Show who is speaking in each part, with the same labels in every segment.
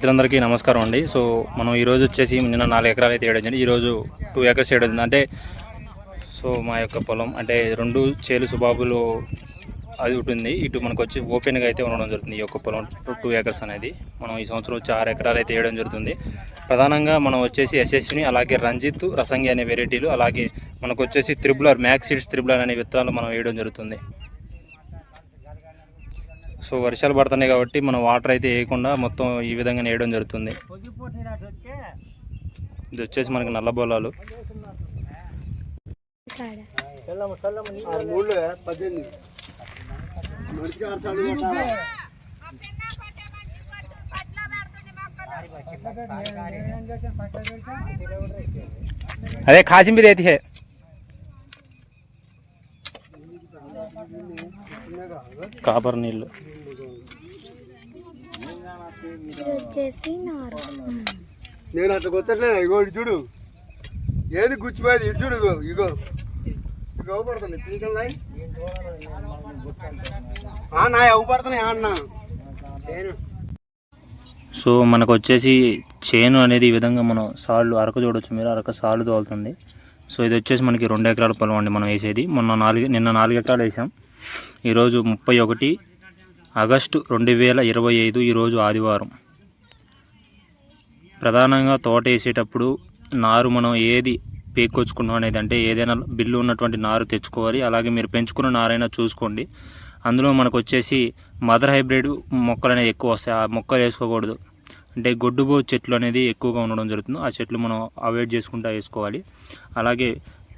Speaker 1: మిత్రులందరికీ నమస్కారం అండి. సో మనం ఈరోజు వచ్చేసి నిన్న నాలుగు ఎకరాలు అయితే వేయడం జరిగింది ఈరోజు టూ ఎకర్స్ వేయడం జరిగింది అంటే సో మా యొక్క పొలం అంటే రెండు చేలు సుబాబులు అది ఉంటుంది. ఇటు మనకు వచ్చి ఓపెన్గా అయితే ఉండడం జరుగుతుంది ఈ యొక్క పొలం. టూ ఎకర్స్ అనేది. మనం ఈ సంవత్సరం వచ్చి ఆరు ఎకరాలు అయితే వేయడం జరుగుతుంది. ప్రధానంగా మనం వచ్చేసి ఎస్ఎస్ని అలాగే రంజిత్ రసంగి అనే వెరైటీలు అలాగే మనకు వచ్చేసి త్రిబులర్ మ్యాక్స్ త్రిబులర్ అనే విత్తనాలు మనం వేయడం జరుగుతుంది. సో వర్షాలు పడుతున్నాయి కాబట్టి మనం వాటర్ అయితే వేయకుండా మొత్తం ఈ విధంగా వేయడం జరుగుతుంది. ఇది వచ్చేసి మనకి నల్ల బోలాలు. అదే కాసింబి అయితే. కాపర్ నీళ్ళు.
Speaker 2: నేను అట్లా కొత్తట్లేదు ఇగో ఇటు చూడు. ఏది గుచ్చిపోయేది? ఇటు చూడు ఇగో ఇగో. నా అన్న. నేను
Speaker 1: సో మనకు వచ్చేసి చేను అనేది ఈ విధంగా మనం సాళ్ళు అరక చూడొచ్చు మీరు. అరక సాళ్ళు తోలుతుంది. సో ఇది వచ్చేసి మనకి రెండు ఎకరాల పొలం అండి మనం వేసేది. మొన్న నాలుగు నిన్న నాలుగు ఎకరాలు వేసాం. ఈరోజు ముప్పై ఒకటి ఆగస్టు రెండు వేల ఇరవై ఐదు ఈరోజు ఆదివారం. ప్రధానంగా తోట వేసేటప్పుడు నారు మనం ఏది పీక్కొచ్చుకున్నాం అనేది అంటే ఏదైనా బిల్లు ఉన్నటువంటి నారు తెచ్చుకోవాలి. అలాగే మీరు పెంచుకున్న నారైనా చూసుకోండి. అందులో మనకు వచ్చేసి మదర్ హైబ్రిడ్ మొక్కలు అనేది ఎక్కువ వస్తాయి. ఆ మొక్కలు వేసుకోకూడదు. అంటే గొడ్డుబో చెట్లు అనేది ఎక్కువగా ఉండడం జరుగుతుంది. ఆ చెట్లు మనం అవాయిడ్ చేసుకుంటూ వేసుకోవాలి. అలాగే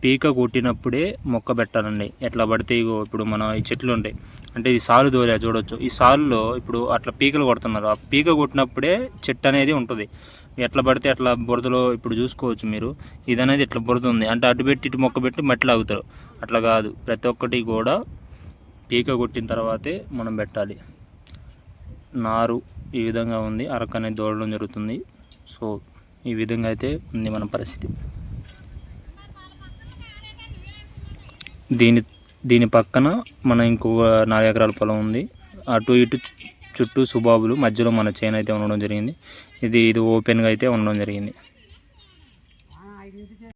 Speaker 1: పీక కొట్టినప్పుడే మొక్క పెట్టాలండి. ఎట్లా పడితే ఇగో ఇప్పుడు మన ఈ చెట్లు ఉంటాయి. అంటే ఈ సాలు దోరా చూడొచ్చు. ఈ సాలులో ఇప్పుడు అట్లా పీకలు కొడుతున్నారు. ఆ పీక కొట్టినప్పుడే చెట్టు అనేది ఉంటుంది. ఎట్లా పడితే అట్లా బురదలో ఇప్పుడు చూసుకోవచ్చు మీరు. ఇది అనేది ఇట్లా బురద ఉంది. అంటే అటు పెట్టి ఇటు మొక్క పెట్టి మట్టి లాగుతారు అట్లా కాదు. ప్రతి ఒక్కటి కూడా పీక కొట్టిన తర్వాతే మనం పెట్టాలి. నారు ఈ విధంగా ఉంది. అరకు అనేది దూడడం జరుగుతుంది. సో ఈ విధంగా అయితే ఉంది మన పరిస్థితి. దీని దీని పక్కన మన ఇంకొక నాలుగు ఎకరాల పొలం ఉంది. అటు ఇటు చుట్టూ సుబాబులు మధ్యలో మన చేను అయితే ఉండడం జరిగింది. ఇది ఇది ఓపెన్గా అయితే ఉండడం జరిగింది.